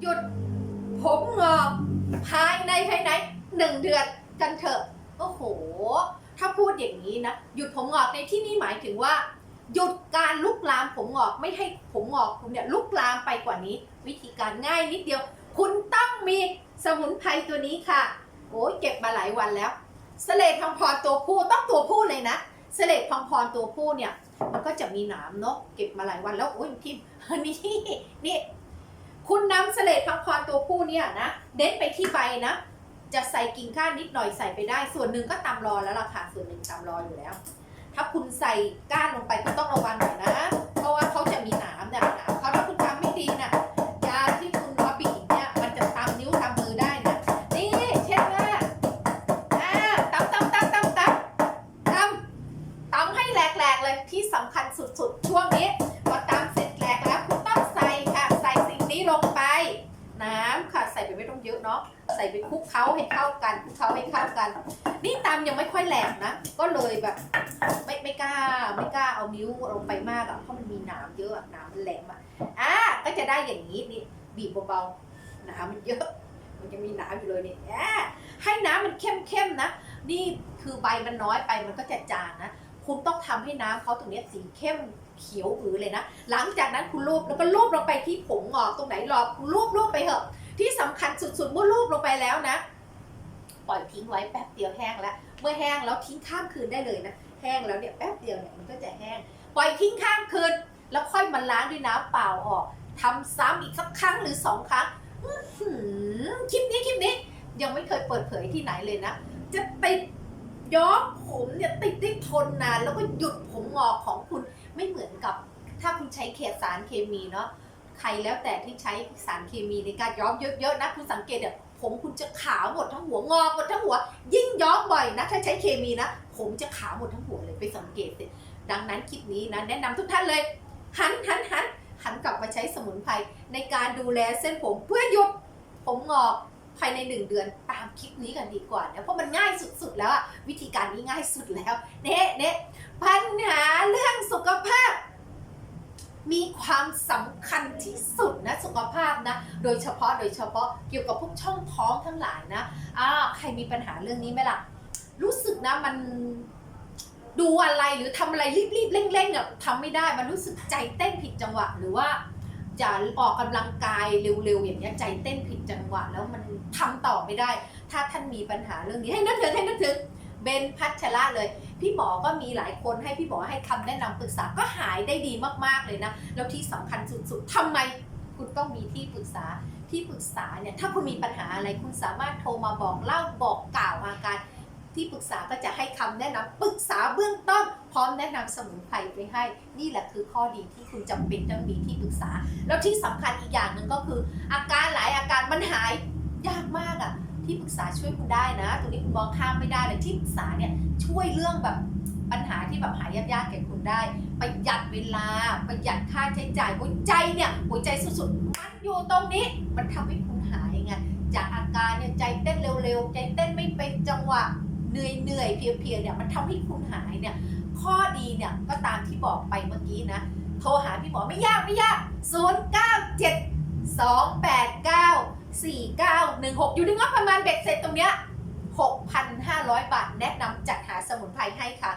หยุดผมงอกภายในภายในหนึ่งเดือนกันเถอะโอ้โห ถ้าพูดอย่างนี้นะ หยุดผมงอกในที่นี้หมายถึงว่า หยุดการลุกลามผมงอกไม่ให้ผมงอกคุณเนี่ยลุกลามไปกว่านี้ วิธีการง่ายนิดเดียว คุณต้องมีสมุนไพรตัวนี้ค่ะโอ้ยเก็บมาหลายวันแล้วสเลดพังพรตัวผู้ต้องตัวผู้เลยนะสเลดพังพรตัวผู้เนี่ย มันก็จะมีหนามเนาะเก็บมาหลายวันแล้วโอ้ยทิมนี่นี่ เสลดพังพรตัวผู้เนี่ยนะเน้นไปที่ใบนะ จะใส่กิ่งก้านนิดหน่อยใส่ไปได้ ส่วนหนึ่งก็ตำรอแล้วล่ะค่ะส่วนหนึ่งตำรออยู่แล้ว ถ้าคุณใส่ก้านลงไปคุณต้องระวังหน่อยนะ เพราะว่าเขาจะมีหนามเนี่ย ใส่ไปคลุกเคล้าให้เข้ากันคลุกเคล้าให้เข้ากัน นี่ตำยังไม่ค่อยแหลกนะ ก็เลยแบบ ไม่ไม่กล้าไม่กล้าเอานิ้วลงไปมากอะเพราะมันมีนามเยอะนามมันแหลมอะอะก็จะได้อย่างนี้นี่บีบเบาๆนามมันเยอะ มันยังมีนามอยู่เลยเนี่ยอะให้น้ำมันเข้มๆนะ นี่คือใบมันน้อยไปมันก็จะจางนะคุณต้องทำให้น้ำเขาตรงนี้สีเข้มเขียวอือเลยนะ หลังจากนั้นคุณรูปแล้วก็รูปลงไปที่ผมงอกตรงไหนหรอกรูปรูปไปเถอะ ที่สำคัญสุดๆเมื่อรูปลงไปแล้วนะ ปล่อยทิ้งไว้แป๊บเดียวแห้งแล้ว เมื่อแห้งแล้วทิ้งข้ามคืนได้เลยนะ แห้งแล้วเนี่ยแป๊บเดียวเนี่ยมันก็จะแห้ง ปล่อยทิ้งข้ามคืน แล้วค่อยมาล้างด้วยน้ำเปล่าออกทำซ้ำอีกสักครั้งหรือสองครั้งคลิปนี้คลิปนี้ยังไม่เคยเปิดเผยที่ไหนเลยนะ จะติดย้อมผมเนี่ยติดได้ทนนานแล้วก็หยุดผมงอกของคุณไม่เหมือนกับถ้าคุณใช้เขตสารเคมีเนาะ ใครแล้วแต่ที่ใช้สารเคมีในการย้อมเยอะๆนะคุณสังเกตเนี่ยผมคุณจะขาวหมดทั้งหัวงอกหมดทั้งหัว ยิ่งย้อมบ่อยนะถ้าใช้เคมีนะ ผมจะขาวหมดทั้งหัวเลยไปสังเกตสิดังนั้นคลิปนี้นะแนะนำทุกท่านเลยหันหันหันหันกลับมาใช้สมุนไพรในการดูแลเส้นผมเพื่อหยุดผมงอกภายในหนึ่งเดือนตามคลิปนี้กันดีกว่านะเพราะมันง่ายสุดๆ แล้วอะวิธีการนี้ง่ายสุดแล้ว เน่เน่ปัญหาเรื่องสุขภาพ มีความสำคัญที่สุดนะสุขภาพนะ โดยเฉพาะโดยเฉพาะเกี่ยวกับพวกช่องท้องทั้งหลายนะอ่าใครมีปัญหาเรื่องนี้ไหมล่ะ รู้สึกนะมันดูอะไรหรือทำอะไรรีบๆเร่งๆเนี่ยทำไม่ได้มันรู้สึกใจเต้นผิดจังหวะ หรือว่าจะออกกำลังกายเร็วๆอย่างเงี้ยใจเต้นผิดจังหวะ แล้วมันทำต่อไม่ได้ ถ้าท่านมีปัญหาเรื่องนี้ให้นึกถึงให้นึกถึง เบนพัชระเลย พี่หมอก็มีหลายคนให้พี่หมอให้คำแนะนำปรึกษาก็หายได้ดีมากๆเลยนะ แล้วที่สำคัญสุดๆทำไมคุณต้องมีที่ปรึกษาที่ปรึกษาเนี่ยถ้าคุณมีปัญหาอะไรคุณสามารถโทรมาบอกเล่าบอกกล่าวอาการที่ปรึกษาก็จะให้คำแนะนำปรึกษาเบื้องต้น พร้อมแนะนำสมุนไพรไปให้ นี่แหละคือข้อดีที่คุณจำเป็นต้องมีที่ปรึกษา แล้วที่สำคัญอีกอย่างหนึ่งก็คือ อาการหลายอาการมันหายยากมากอะ ที่ปรึกษาช่วยคุณได้นะ ตรงนี้คุณมองข้ามไม่ได้เลยที่ปรึกษาเนี่ยช่วยเรื่องแบบปัญหาที่แบบหายากๆแก่คุณได้ ประหยัดเวลา ประหยัดค่าใช้จ่ายหัวใจเนี่ยหัวใจสุดๆมันอยู่ตรงนี้ มันทำให้คุณหายไงจากอาการเนี่ยใจเต้นเร็วๆ ใจเต้นไม่เป็นจังหวะเหนื่อยเหนื่อยๆเพลียๆเนี่ยมันทำให้คุณหายเนี่ยข้อดีเนี่ยก็ตามที่บอกไปเมื่อกี้นะ โทรหาพี่หมอไม่ยากไม่ยาก 0 9 7 2 8 9 4 9 1 6 อยู่ที่งบประมาณเบ็ดเสร็จตรงเนี้ย6,500 บาท แนะนำจัดหาสมุนไพรให้ค่ะ